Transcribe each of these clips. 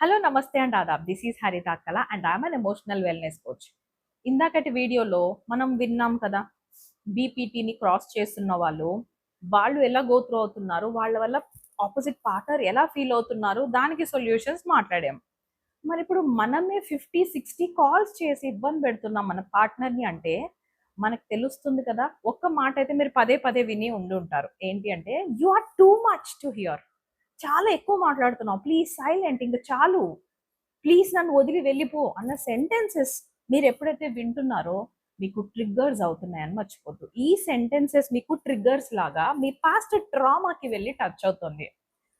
Hello నమస్తే and Aadab. This is Haritha Akkala and I'm an emotional wellness coach ఇందాకటి వీడియోలో మనం విన్నాం కదా బీపీటీని క్రాస్ చేస్తున్న వాళ్ళు వాళ్ళు ఎలా గోత్రూ అవుతున్నారు వాళ్ళ వల్ల ఆపోజిట్ పార్ట్నర్ ఎలా ఫీల్ అవుతున్నారు దానికి సొల్యూషన్స్ మాట్లాడాం. మరి ఇప్పుడు మనమే ఫిఫ్టీ సిక్స్టీ కాల్స్ చేసి ఇబ్బంది పెడుతున్నాం మన పార్ట్నర్ని అంటే మనకు తెలుస్తుంది కదా ఒక్క మాట అయితే మీరు పదే పదే విని ఉండి ఉంటారు. ఏంటి అంటే you are too much to hear చాలా ఎక్కువ మాట్లాడుతున్నావు. ప్లీజ్ సైలెంట్ ఇంకా చాలు. ప్లీజ్ నన్ను వదిలి వెళ్ళిపో అన్న సెంటెన్సెస్ మీరు ఎప్పుడైతే వింటున్నారో మీకు ట్రిగ్గర్స్ అవుతున్నాయని మర్చిపోద్దు. ఈ సెంటెన్సెస్ మీకు ట్రిగ్గర్స్ లాగా మీ పాస్ట్ ట్రామాకి వెళ్ళి టచ్ అవుతుంది.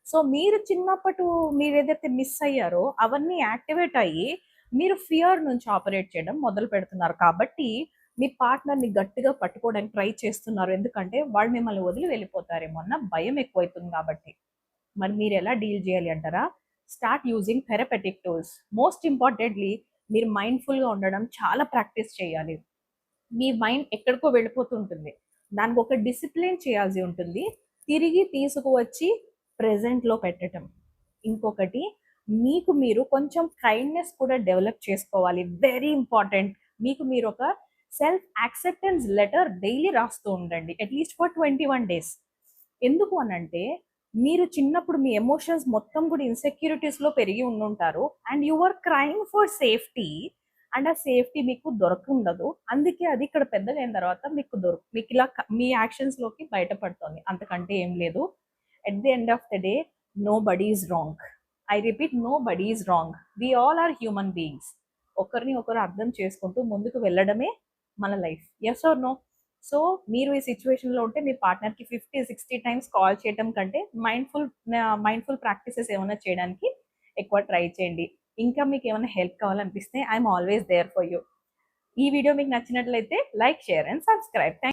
సో మీరు చిన్నప్పటి మీరు ఏదైతే మిస్ అయ్యారో అవన్నీ యాక్టివేట్ అయ్యి మీరు ఫియర్ నుంచి ఆపరేట్ చేయడం మొదలు పెడుతున్నారు. కాబట్టి మీ పార్ట్నర్ని గట్టిగా పట్టుకోవడానికి ట్రై చేస్తున్నారు. ఎందుకంటే వాళ్ళు మిమ్మల్ని వదిలి వెళ్ళిపోతారేమో అన్న భయం ఎక్కువైతుంది కాబట్టి. మరి మీరు ఎలా డీల్ చేయాలి అంటారా? Start using therapeutic tools. Most importantly మీరు మైండ్ఫుల్గా ఉండడం చాలా ప్రాక్టీస్ చేయాలి. మీ మైండ్ ఎక్కడికో వెళ్ళిపోతుంటుంది. దానికి ఒక డిసిప్లిన్ చేయాల్సి ఉంటుంది. తిరిగి తీసుకువచ్చి ప్రెజెంట్లో పెట్టడం ఇంకొకటి మీకు మీరు కొంచెం కైండ్నెస్ కూడా డెవలప్ చేసుకోవాలి. Very important. మీకు మీరు ఒక సెల్ఫ్ యాక్సెప్టెన్స్ లెటర్ డైలీ రాస్తూ ఉండండి. At least for twenty one days. ఎందుకు అనంటే మీరు చిన్నప్పుడు మీ ఎమోషన్స్ మొత్తం కూడా ఇన్సెక్యూరిటీస్లో పెరిగి ఉండుంటారు. And you are crime for safety and ఆ సేఫ్టీ మీకు దొరకుండదు. అందుకే అది ఇక్కడ పెద్దగా అయిన తర్వాత మీకు దొరుకు మీకు ఇలా మీ మీ యాక్షన్స్లోకి బయటపడుతుంది. అంతకంటే ఏం లేదు. At the end of the day nobody is wrong I repeat nobody is wrong we all are human beings ఒకరిని ఒకరు అర్థం చేసుకుంటూ ముందుకు వెళ్ళడమే మన life yes or no so మీరు ఈ సిచ్యువేషన్లో ఉంటే మీ పార్ట్నర్కి ఫిఫ్టీ సిక్స్టీ టైమ్స్ కాల్ చేయడం కంటే మైండ్ఫుల్ మైండ్ఫుల్ ప్రాక్టీసెస్ ఏమైనా చేయడానికి ఎక్కువ ట్రై చేయండి. ఇంకా మీకు ఏమైనా help కావాలనిపిస్తే I'm always there for you ఈ వీడియో మీకు నచ్చినట్లయితే like share and subscribe thank